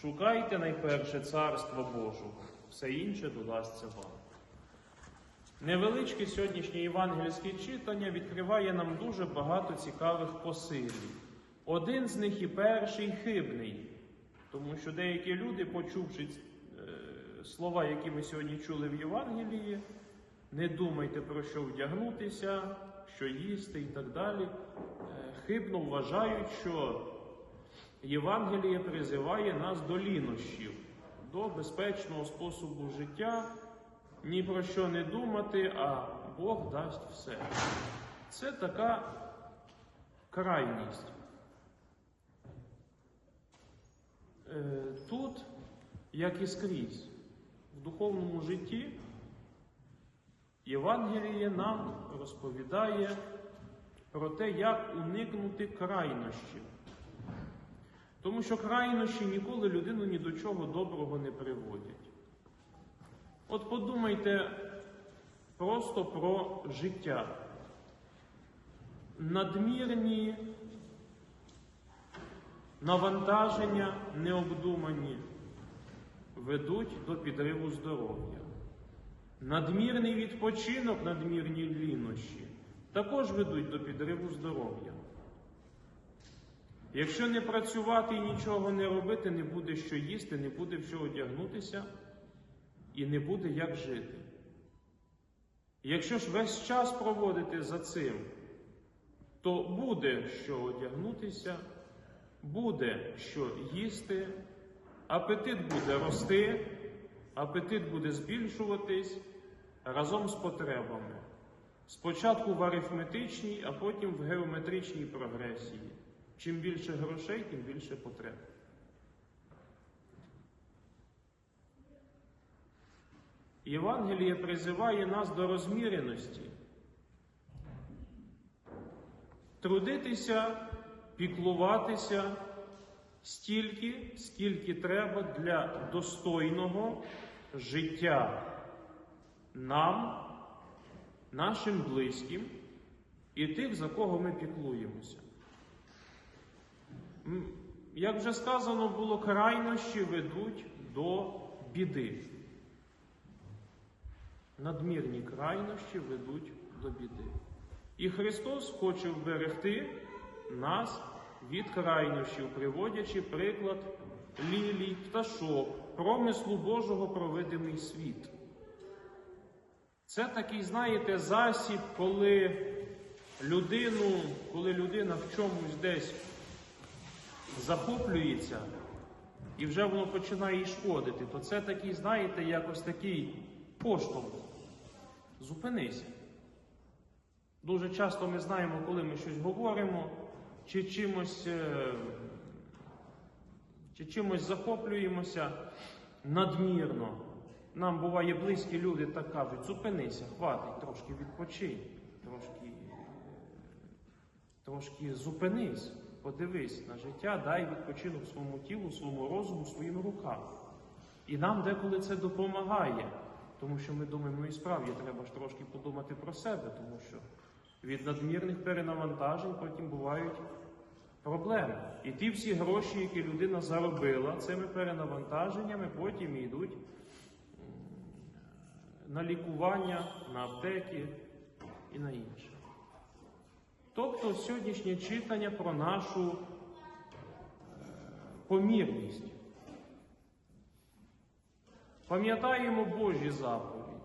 Шукайте найперше Царство Божого, все інше додасться вам. Невеличке сьогоднішнє євангельське читання відкриває нам дуже багато цікавих посилів. Один з них і перший хибний, тому що деякі люди, почувши е, слова, які ми сьогодні чули в Євангелії, не думайте про що вдягнутися, що їсти і так далі. Е, Хибно вважають, що Євангеліє призиває нас до лінощів, до безпечного способу життя, ні про що не думати, а Бог дасть все. Це така крайність. Е, Тут, як і скрізь, в духовному житті, Євангеліє нам розповідає про те, як уникнути крайнощів. Тому що крайнощі ніколи людину ні до чого доброго не приводять. От подумайте просто про життя. Надмірні навантаження необдумані ведуть до підриву здоров'я. Надмірний відпочинок, надмірні лінощі також ведуть до підриву здоров'я. Якщо не працювати і нічого не робити, не буде що їсти, не буде в що одягнутися і не буде як жити. Якщо ж весь час проводити за цим, то буде що одягнутися, буде що їсти, апетит буде рости, апетит буде збільшуватись разом з потребами. Спочатку в арифметичній, а потім в геометричній прогресії. Чим більше грошей, тим більше потреб. Євангеліє призиває нас до розміреності, трудитися, піклуватися стільки, скільки треба для достойного життя нам, нашим близьким і тих, за кого ми піклуємося. Як вже сказано було, крайнощі ведуть до біди. Надмірні крайнощі ведуть до біди. І Христос хоче вберегти нас від крайнощів, приводячи приклад лілій, пташок, промислу Божого провидимий світ. Це такий, знаєте, засіб, коли людину, коли людина в чомусь десь захоплюється, і вже воно починає їй шкодити, то це такий, знаєте, якось такий поштовх. Зупинися. Дуже часто ми знаємо, коли ми щось говоримо, чи чимось, е, чи чимось захоплюємося надмірно. Нам буває близькі люди так кажуть, зупинися, хватить, трошки відпочинь, трошки, трошки зупинись, подивись на життя, дай відпочинок своєму тілу, своєму розуму, своїм рукам. І нам деколи це допомагає, тому що ми думаємо, ну і справді треба ж трошки подумати про себе, тому що від надмірних перенавантажень потім бувають проблеми. І ті всі гроші, які людина заробила цими перенавантаженнями, потім йдуть на лікування, на аптеки. Тобто сьогоднішнє читання про нашу е, помірність. Пам'ятаємо Божі заповіді.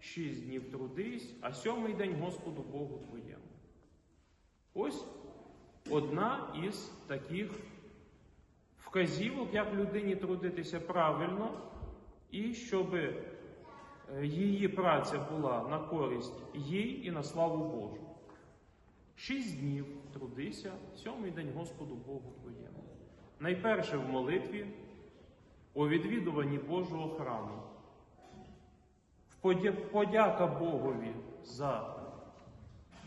Шість днів трудись, а сьомий день Господу Богу твоєму. Ось одна із таких вказівок, як людині трудитися правильно, і щоб її праця була на користь їй і на славу Божу. Шість днів трудися, сьомий день Господу Богу твоєму. Найперше в молитві, у відвідуванні Божого храму, в подяка Богові за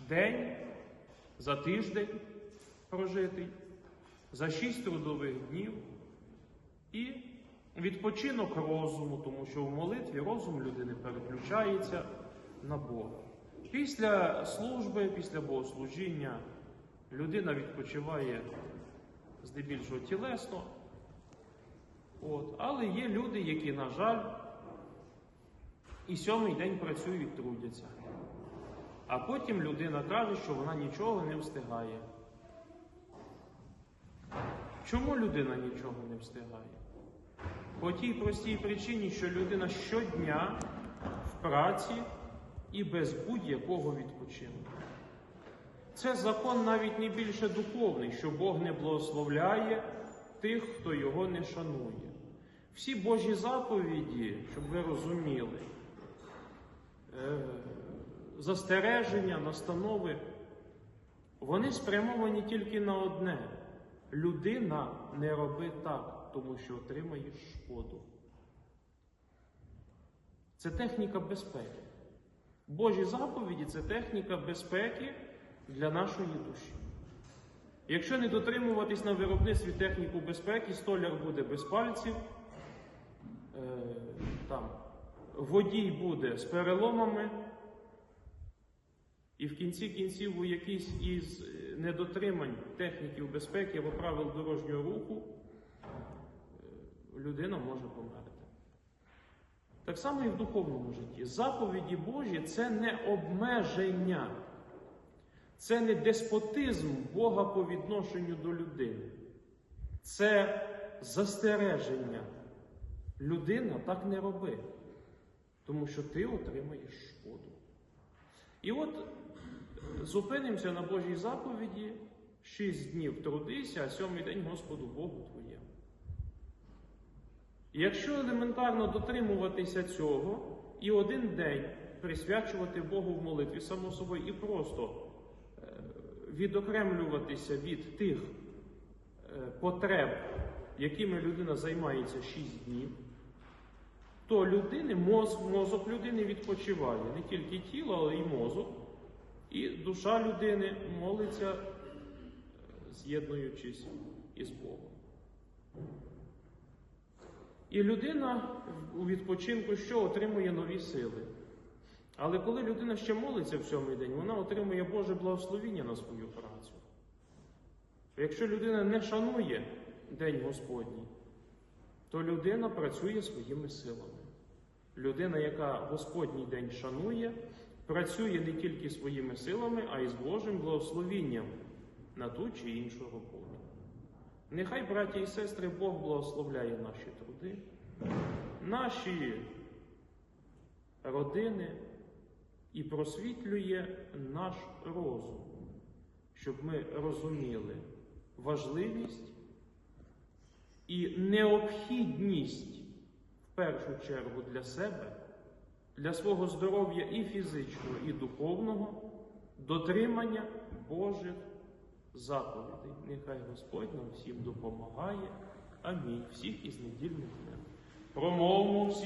день, за тиждень прожитий, за шість трудових днів і відпочинок розуму, тому що в молитві розум людини переключається на Бога. Після служби, після богослужіння людина відпочиває здебільшого тілесно, От. Але є люди, які, на жаль, і сьомий день працюють, трудяться. А потім людина каже, що вона нічого не встигає. Чому людина нічого не встигає? По тій простій причині, що людина щодня в праці і без будь-якого відпочинку. Це закон навіть не більше духовний, що Бог не благословляє тих, хто його не шанує. Всі Божі заповіді, щоб ви розуміли, е, застереження, настанови, вони спрямовані тільки на одне. Людина не роби так, тому що отримаєш шкоду. Це техніка безпеки. Божі заповіді це техніка безпеки для нашої душі. Якщо не дотримуватись на виробництві техніку безпеки, столяр буде без пальців, е, там, водій буде з переломами, і в кінці кінців у якійсь із е, недотримань техніків безпеки або правил дорожнього руху е, людина може померти. Так само і в духовному житті. Заповіді Божі це не обмеження, це не деспотизм Бога по відношенню до людини. Це застереження. Людина так не роби, тому що ти отримаєш шкоду. І от зупинимося на Божій заповіді, шість днів трудися, а сьомий день Господу Богу твоєму. Якщо елементарно дотримуватися цього і один день присвячувати Богу в молитві, само собою, і просто е, відокремлюватися від тих е, потреб, якими людина займається 6 днів, то людини, мозок, мозок людини відпочиває не тільки тіло, але й мозок. І душа людини молиться, е, з'єднуючись із Богом. І людина у відпочинку що отримує нові сили. Але коли людина ще молиться в сьомий день, вона отримує Боже благословіння на свою працю. Якщо людина не шанує День Господній, то людина працює своїми силами. Людина, яка Господній день шанує, працює не тільки своїми силами, а й з Божим благословінням на ту чи іншу роботу. Нехай, браті і сестри, Бог благословляє наші труди, наші родини і просвітлює наш розум, щоб ми розуміли важливість і необхідність в першу чергу для себе, для свого здоров'я і фізичного, і духовного дотримання Божих заповідей. Нехай Господь нам всім допомагає. Амінь. Всіх із недільних днем. Промовмо всі.